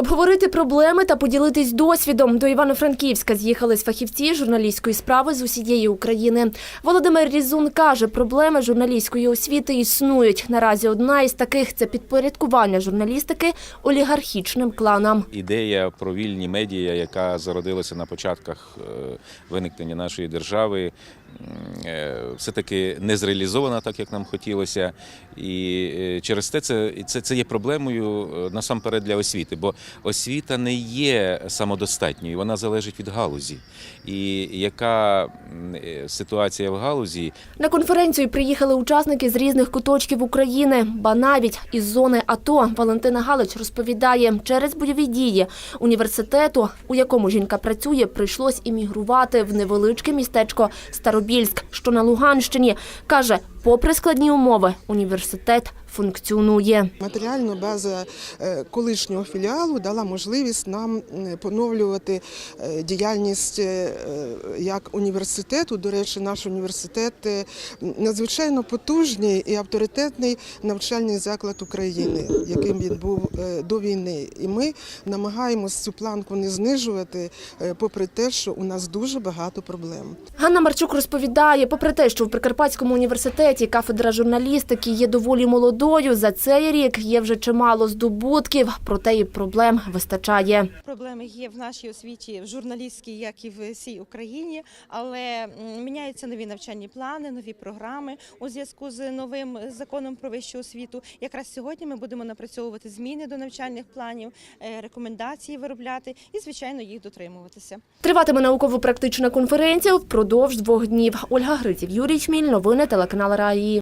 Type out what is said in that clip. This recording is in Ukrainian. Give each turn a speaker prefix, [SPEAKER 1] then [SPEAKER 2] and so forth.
[SPEAKER 1] Обговорити проблеми та поділитись досвідом. До Івано-Франківська з'їхались фахівці журналістської справи з усієї України. Володимир Різун каже, проблеми журналістської освіти існують. Наразі одна із таких це підпорядкування журналістики олігархічним кланам.
[SPEAKER 2] Ідея про вільні медіа, яка зародилася на початках е, виникнення нашої держави, е, все-таки не зреалізована так, як нам хотілося. І е, через те це, це, це є проблемою насамперед для освіти, бо освіта не є самодостатньою, вона залежить від галузі. І яка е, ситуація в галузі,
[SPEAKER 1] На конференцію приїхали учасники з різних куточків України, ба навіть із зони АТО. Валентина Галич розповідає, через бойові дії університету, у якому жінка працює, прийшлось іммігрувати в невеличке містечко Старобільськ, що на Луганщині. Каже, попри складні умови, університет функціонує.
[SPEAKER 3] Матеріальна база е, колишнього філіалу дала можливість нам поновлювати е, діяльність е, як університету. До речі, наш університет надзвичайно потужний і авторитетний навчальний заклад України, яким він був до війни. І ми намагаємось цю планку не знижувати, попри те, що у нас дуже багато проблем.
[SPEAKER 1] Ганна Марчук розповідає, попри те, що в Прикарпатському університеті кафедра журналістики є доволі молодою, за цей рік є вже чимало здобутків, проте і проблем вистачає.
[SPEAKER 4] Проблеми є в нашій освіті в журналістській, як і в всій Україні, але міняються нові навчальні плани, нові програми у зв'язку з новим законом про вищу освіту. Якраз сьогодні ми будемо напрацьовувати зміни до навчальних планів, е, рекомендації виробляти і, звичайно, їх дотримуватися.
[SPEAKER 1] Триватиме науково-практична конференція впродовж двох днів. Ольга Гриців, Юрій Чміль, новини телеканал Раї.